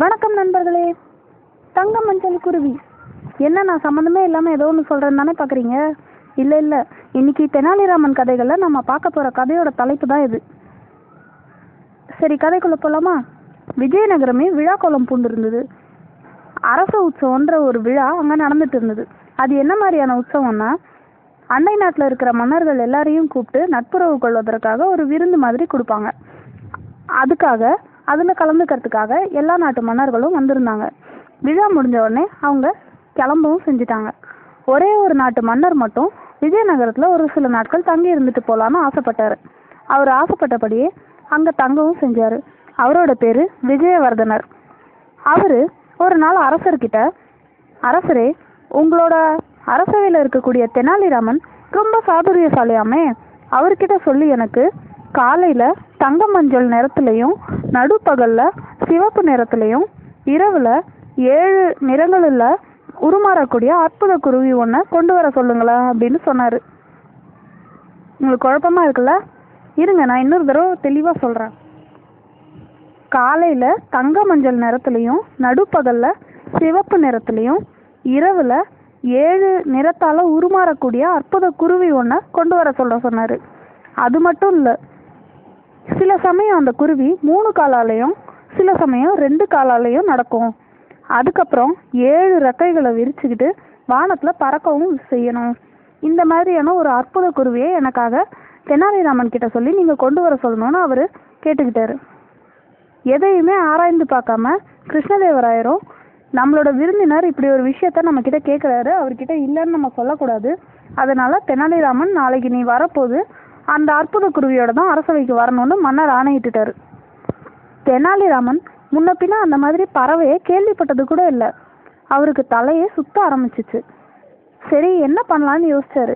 வணக்கம் நண்பர்களே. தங்க மஞ்சள் குருவி. என்ன நான் சம்மந்தமே இல்லாமல் ஏதோ ஒன்று சொல்கிறேன்னு தானே பார்க்குறீங்க இல்லை இல்லை. இன்னைக்கு தெனாலிராமன் கதைகளில் நம்ம பார்க்க போகிற கதையோட தலைப்பு தான் இது. சரி கதைக்குள்ளே போகலாமா விஜயநகரமே விழா கோலம் பூண்டிருந்தது. அரச உற்சவன்ற ஒரு விழா அங்கே நடந்துட்டு இருந்தது. அது என்ன மாதிரியான உற்சவம்னா அண்டை நாட்டில் இருக்கிற மன்னர்கள் எல்லாரையும் கூப்பிட்டு நட்புறவு கொள்வதற்காக ஒரு விருந்து மாதிரி கொடுப்பாங்க. அதுக்காக அதில் கலந்துக்கிறதுக்காக எல்லா நாட்டு மன்னர்களும் வந்திருந்தாங்க. விழா முடிஞ்ச உடனே அவங்க கிளம்பவும் செஞ்சுட்டாங்க. ஒரே ஒரு நாட்டு மன்னர் மட்டும் விஜயநகரத்தில் ஒரு சில நாட்கள் தங்கி இருந்துட்டு போகலான்னு ஆசைப்பட்டார். அவர் ஆசைப்பட்டபடியே அங்கே தங்கவும் செஞ்சார். அவரோட பேர் விஜயவர்தனர். அவர் ஒரு நாள் அரசர்கிட்ட அரசரே உங்களோட அரசவையில் இருக்கக்கூடிய தெனாலிராமன் ரொம்ப சாதுரியசாலியாமே. அவர்கிட்ட சொல்லி எனக்கு காலையில் தங்க மஞ்சள் நிறத்துலையும் நடுப்பகலில் சிவப்பு நிறத்துலையும் இரவில் ஏழு நிறங்களில் உருமாறக்கூடிய அற்புத குருவி ஒன்றை கொண்டு வர சொல்லுங்களேன் அப்படின்னு சொன்னார். உங்களுக்கு குழப்பமா இருக்குல்ல? இருங்க நான் இன்னொரு தடவை தெளிவாக சொல்கிறேன் காலையில் தங்க மஞ்சள் நிறத்துலையும் நடுப்பகலில் சிவப்பு நிறத்துலையும் இரவில் ஏழு நிறத்தால் உருமாறக்கூடிய அற்புத குருவி ஒன்றை கொண்டு வர சொல்ல சொன்னார். அது மட்டும் இல்லை சில சமயம் அந்த குருவி மூணு காலாலையும் சில சமயம் ரெண்டு காலாலையும் நடக்கும். அதுக்கப்புறம் ஏழு ரெக்கைகளை விரிச்சுக்கிட்டு வானத்தில் பறக்கவும் செய்யணும். இந்த மாதிரியான ஒரு அற்புத குருவியை எனக்காக தெனாலிராமன் கிட்ட சொல்லி நீங்கள் கொண்டு வர சொல்லணும்னு அவர் கேட்டுக்கிட்டாரு. எதையுமே ஆராய்ந்து பார்க்காம கிருஷ்ணதேவராயரும் நம்மளோட விருந்தினர் இப்படி ஒரு விஷயத்த நம்ம கிட்ட கேட்குறாரு அவர்கிட்ட இல்லைன்னு நம்ம சொல்லக்கூடாது. அதனால தெனாலிராமன் நாளைக்கு நீ வரப்போது அந்த அற்புத குருவியோட தான் அரசவைக்கு வரணும்னு மன்னர் ஆணையிட்டுட்டாரு. தெனாலிராமன் முன்ன பின்ன அந்த மாதிரி பறவையை கேள்விப்பட்டது கூட இல்லை. அவருக்கு தலையே சுத்த ஆரம்பிச்சிச்சு. சரி என்ன பண்ணலான்னு யோசிச்சாரு.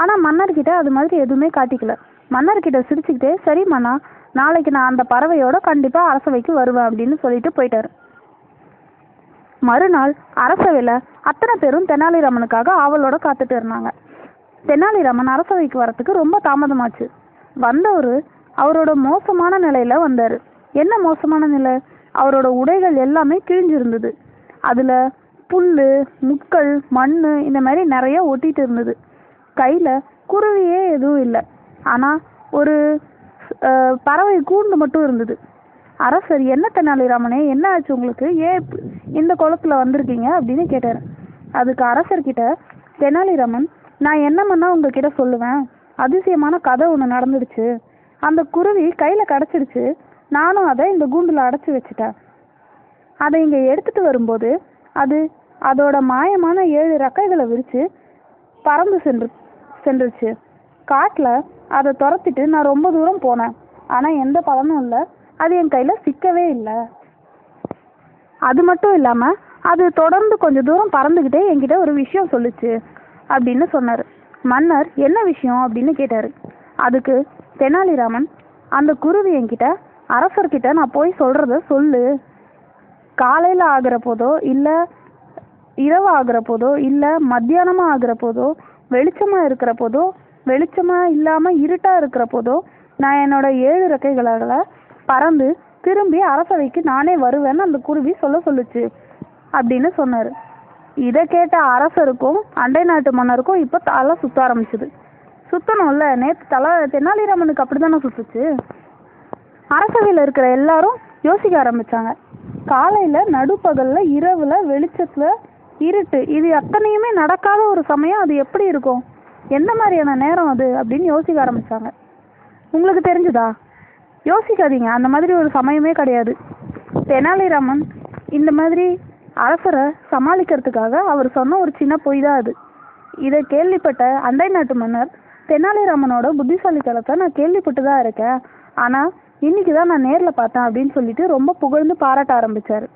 ஆனால் மன்னர்கிட்ட அது மாதிரி எதுவுமே காட்டிக்கல. மன்னர்கிட்ட சிரிச்சுக்கிட்டே சரி மன்னா நாளைக்கு நான் அந்த பறவையோட கண்டிப்பாக அரசவைக்கு வருவேன் அப்படின்னு சொல்லிட்டு போயிட்டாரு. மறுநாள் அரசவையில் அத்தனை பேரும் தெனாலிராமனுக்காக ஆவலோட காத்துட்டு இருந்தாங்க. தெனாலிராமன் அரசவைக்கு வரத்துக்கு ரொம்ப தாமதமாச்சு. வந்தவர் அவரோட மோசமான நிலையில வந்தார். என்ன மோசமான நிலை? அவரோட உடைகள் எல்லாமே கிழிஞ்சிருந்தது. அதில் புல் முட்கள் மண் இந்த மாதிரி நிறைய ஒட்டிட்டு இருந்தது. கையில் குருவியே எதுவும் இல்லை. ஆனால் ஒரு பறவை கூண்டு மட்டும் இருந்தது. அரசர் என்ன தெனாலிராமனே என்ன ஆச்சு உங்களுக்கு? ஏன் இந்த குளத்துல வந்திருக்கீங்க? அப்படின்னு கேட்டார். அதுக்கு அரசர்கிட்ட தெனாலிராமன் நான் என்ன பண்ணா உங்ககிட்ட சொல்லுவேன்? அதிசயமான கதை ஒன்று நடந்துடுச்சு. அந்த குருவி கையில் கிடச்சிடுச்சு. நானும் அதை இந்த கூண்டில் அடைச்சி வச்சுட்டேன். அதை இங்கே எடுத்துகிட்டு வரும்போது அது அதோட மாயமான ஏழு ரெக்கைகளை விரித்து பறந்து சென்று சென்றுச்சு. காட்டில் அதை துரத்திட்டு நான் ரொம்ப தூரம் போனேன். ஆனால் எந்த பலனும் இல்லை. அது என் கையில் சிக்கவே இல்லை. அது மட்டும் இல்லாமல் அது தொடர்ந்து கொஞ்சம் தூரம் பறந்துக்கிட்டே என்கிட்ட ஒரு விஷயம் சொல்லுச்சு. அப்படின்னு சொன்னார். மன்னர் என்ன விஷயம்? அப்படின்னு கேட்டார். அதுக்கு தெனாலிராமன் அந்த குருவி என்கிட்ட அரசர்கிட்ட நான் போய் சொல்கிறத சொல்லு. காலையில் ஆகிற போதோ இல்லை இரவு ஆகிற போதோ இல்லை மத்தியானமாக ஆகிற போதோ வெளிச்சமாக இருக்கிற போதோ வெளிச்சமாக இல்லாமல் இருட்டாக இருக்கிற போதோ நான் என்னோட ஏழு ரெக்கைகளால் பறந்து திரும்பி அரசவைக்கு நானே வருவேன்னு அந்த குருவி சொல்ல சொல்லுச்சு அப்படின்னு சொன்னார். இதை கேட்ட அரசருக்கும் அண்டை நாட்டு மன்னருக்கும் இப்போ தலை சுத்த ஆரம்பிச்சுது. சுத்தணும்ல நேற்று தலை தெனாலிராமனுக்கு அப்படி தானே சுத்துச்சு? அரசவையில் இருக்கிற எல்லாரும் யோசிக்க ஆரம்பிச்சாங்க. காலையில் நடுப்பகலில் இரவில் வெளிச்சத்தில் இருட்டு. இது அத்தனையுமே நடக்காத ஒரு சமயம். அது எப்படி இருக்கும்? எந்த மாதிரியான நேரம் அது? அப்படின்னு யோசிக்க ஆரம்பிச்சாங்க. உங்களுக்கு தெரிஞ்சுதா? யோசிக்காதீங்க. அந்த மாதிரி ஒரு சமயமே கிடையாது. தெனாலிராமன் இந்த மாதிரி அரசரை சமாளிக்கிறதுக்காக அவர் சொன்ன ஒரு சின்ன பொய் தான் அது. இதை கேள்விப்பட்ட அண்டை நாட்டு மன்னர் தெனாலிராமனோட புத்திசாலித்தனத்தை நான் கேள்விப்பட்டு தான் இருக்கேன். ஆனால் இன்னைக்கு தான் நான் நேரில் பார்த்தேன் அப்படின்னு சொல்லிட்டு ரொம்ப புகழ்ந்து பாராட்ட ஆரம்பிச்சாரு.